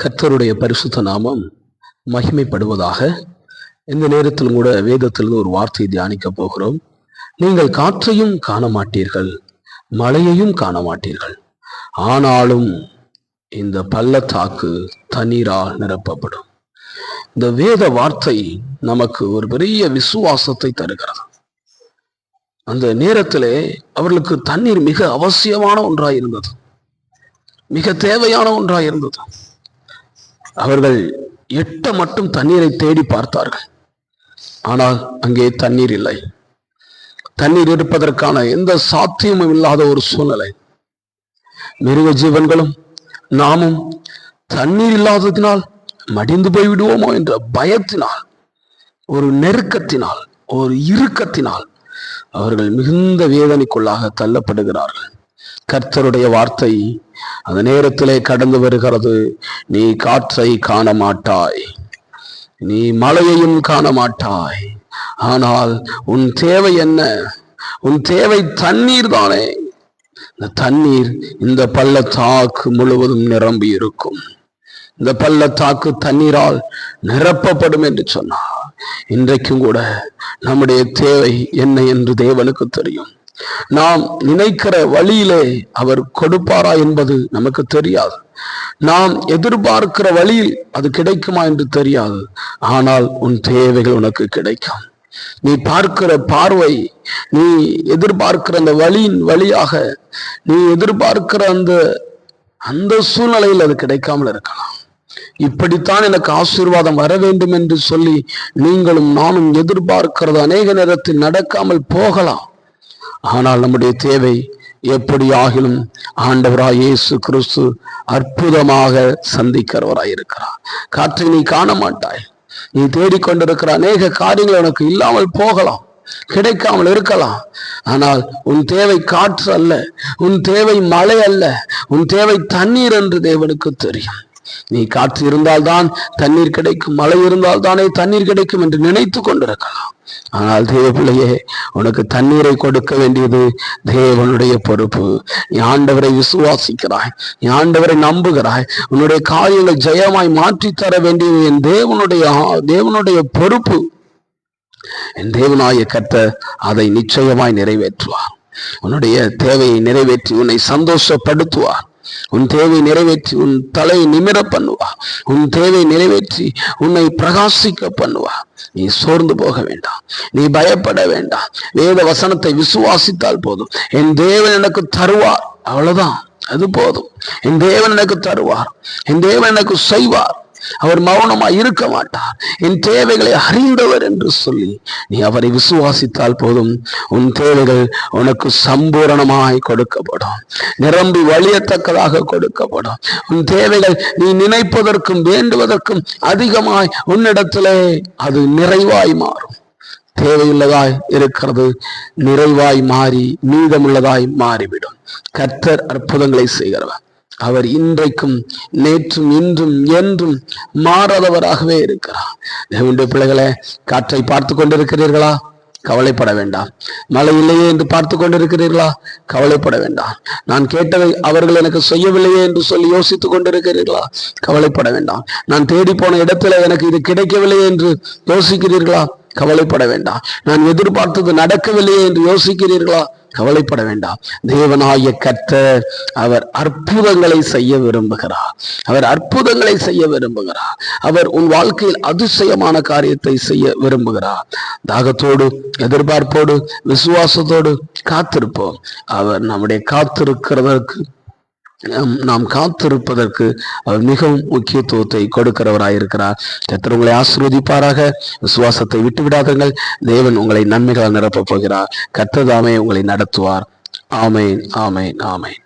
கர்த்தருடைய பரிசுத்த நாமம் மகிமைப்படுவதாக. இந்த நேரத்திலும் கூட வேதத்திலிருந்து ஒரு வார்த்தையை தியானிக்க போகிறோம். நீங்கள் காற்றையும் காண மாட்டீர்கள் மழையையும் காண மாட்டீர்கள் ஆனாலும் இந்த பள்ளத்தாக்கு தண்ணீரால் நிரப்பப்படும். இந்த வேத வார்த்தை நமக்கு ஒரு பெரிய விசுவாசத்தை தருகிறது. அந்த நேரத்திலே அவர்களுக்கு தண்ணீர் மிக அவசியமான ஒன்றாய் இருந்தது மிக தேவையான ஒன்றாய் இருந்தது அவர்கள் எட்ட மட்டும் தண்ணீரை தேடி பார்த்தார்கள். ஆனால் அங்கே தண்ணீர் இல்லை. தண்ணீர் இருப்பதற்கான எந்த சாத்தியமும் இல்லாத ஒரு சூழ்நிலை. மிருக ஜீவன்களும் நாமும் தண்ணீர் இல்லாததினால் மடிந்து போய் விடுவோமோ என்ற பயத்தினால் ஒரு நெருக்கத்தினால் ஒரு இறுக்கத்தினால் அவர்கள் மிகுந்த வேதனைக்குள்ளாக தள்ளப்படுகிறார்கள். கர்த்தருடைய வார்த்தை அந்த நேரத்திலே கடந்து வருகிறது. நீ காற்றை காண மாட்டாய் நீ மழையையும் காண மாட்டாய் ஆனால் உன் தேவை என்ன? உன் தேவை தண்ணீர் தானே. இந்த தண்ணீர் இந்த பள்ளத்தாக்கு முழுவதும் நிரம்பி இருக்கும். இந்த பள்ளத்தாக்கு தண்ணீரால் நிரப்பப்படும் என்று சொன்னார் இன்றைக்கும் கூட நம்முடைய தேவை என்ன என்று தேவனுக்கு தெரியும். நாம் நினைக்கிற வழியிலே அவர் கொடுப்பாரா என்பது நமக்கு தெரியாது. நாம் எதிர்பார்க்கிற வழியில் அது கிடைக்குமா என்று தெரியாது. ஆனால் உன் தேவைகள் உனக்கு கிடைக்கும். நீ பார்க்கிற பார்வை நீ எதிர்பார்க்கிற அந்த வழியின் வழியாக நீ எதிர்பார்க்கிற அந்த அந்த சூழ்நிலையில் அது கிடைக்காமல் இருக்கலாம். இப்படித்தான் எனக்கு ஆசீர்வாதம் வர வேண்டும் என்று சொல்லி நீங்களும் நானும் எதிர்பார்க்கிறது அநேக நேரத்தில் நடக்காமல் போகலாம். ஆனால் நம்முடைய தேவை எப்படி ஆகிலும் ஆண்டவராய் இயேசு கிறிஸ்து அற்புதமாக சந்திக்கிறவராய் இருக்கிறார் காற்றை நீ காண மாட்டாய் நீ தேடிக்கொண்டிருக்கிற அநேக காரியங்கள் உனக்கு இல்லாமல் போகலாம் கிடைக்காமல் இருக்கலாம். ஆனால் உன் தேவை காற்று அல்ல உன் தேவை மழை அல்ல உன் தேவை தண்ணீர் என்று தேவனுக்கு தெரியும். நீ காற்று இருந்தால்தான் தண்ணீர் கிடைக்கும் மழை இருந்தால் தானே தண்ணீர் கிடைக்கும் என்று நினைத்து கொண்டிருக்கலாம். ஆனால் தேவப்பிள்ளையே உனக்கு தண்ணீரை கொடுக்க வேண்டியது தேவனுடைய பொறுப்பு. நீ ஆண்டவரை விசுவாசிக்கிறாய் நீ ஆண்டவரை நம்புகிறாய். உன்னுடைய காரியங்கள் ஜெயமாய் மாற்றி தர வேண்டியது என் தேவனுடைய தேவனுடைய பொறுப்பு. என் தேவனாய கத்த அதை நிச்சயமாய் நிறைவேற்றுவார். உன்னுடைய தேவையை நிறைவேற்றி உன்னை சந்தோஷப்படுத்துவார். உன் தேவை நிறைவேற்றி உன் தலை நிமிர பண்ணுவா. உன் தேவை நிறைவேற்றி உன்னை பிரகாசிக்க பண்ணுவா. நீ சோர்ந்து போக வேண்டாம். நீ பயப்பட வேண்டாம். வேத வசனத்தை விசுவாசித்தால் போதும். என் தேவன் எனக்கு தருவார். அவ்வளவுதான். அது போதும். என் தேவன் எனக்கு தருவார். என் தேவன் எனக்கு செய்வார். அவர் மௌனமா இருக்க மாட்டார். என் தேவைகளை அறிந்தவர் என்று சொல்லி நீ அவரை விசுவாசித்தால் போதும். உன் தேவைகள் உனக்கு சம்பூரணமாய் கொடுக்கப்படும். நிரம்பி வழியத்தக்கதாக கொடுக்கப்படும். உன் தேவைகள் நீ நினைப்பதற்கும் வேண்டுவதற்கும் அதிகமாய் உன்னிடத்திலே அது நிறைவாய் மாறும். தேவையுள்ளதாய் இருக்கிறது நிறைவாய் மாறி மீதமுள்ளதாய் மாறிவிடும். கர்த்தர் அற்புதங்களை செய்கிறவன் அவர் இன்றைக்கும் நேற்றும் இன்றும் என்றும் மாறாதவராகவே இருக்கிறார். தேவனுடைய பிள்ளைகளை காற்றை பார்த்து கொண்டிருக்கிறீர்களா? கவலைப்பட வேண்டாம். மழை இல்லையே என்று பார்த்து கொண்டிருக்கிறீர்களா? கவலைப்பட வேண்டாம். நான் கேட்டதை அவர்கள் எனக்கு செய்யவில்லையே என்று சொல்லி யோசித்துக் கொண்டிருக்கிறீர்களா? கவலைப்பட வேண்டாம். நான் தேடி போன இடத்துல எனக்கு இது கிடைக்கவில்லையே என்று யோசிக்கிறீர்களா? கவலைப்பட வேண்டாம். நான் எதிர்பார்த்தது நடக்கவில்லையே என்று யோசிக்கிறீர்களா? கவலைப்பட வேண்டாம். தேவனாய கற்ற அவர் அற்புதங்களை செய்ய விரும்புகிறார். அவர் அற்புதங்களை செய்ய விரும்புகிறார். அவர் உன் வாழ்க்கையில் அதிசயமான காரியத்தை செய்ய விரும்புகிறார். தாகத்தோடு எதிர்பார்ப்போடு விசுவாசத்தோடு காத்திருப்போம். அவர் நம்முடைய காத்திருக்கிறதற்கு நாம் காத்திருப்பதற்கு அவர் மிகவும் முக்கியத்துவத்தை கொடுக்கிறவராயிருக்கிறார். கத்தர் உங்களை ஆசிர்வதிப்பாராக. விசுவாசத்தை விட்டுவிடாதங்கள் தேவன் உங்களை நன்மைகளால் நிரப்பப் போகிறார். கத்ததாமே உங்களை நடத்துவார். ஆமேன் ஆமேன் ஆமேன்.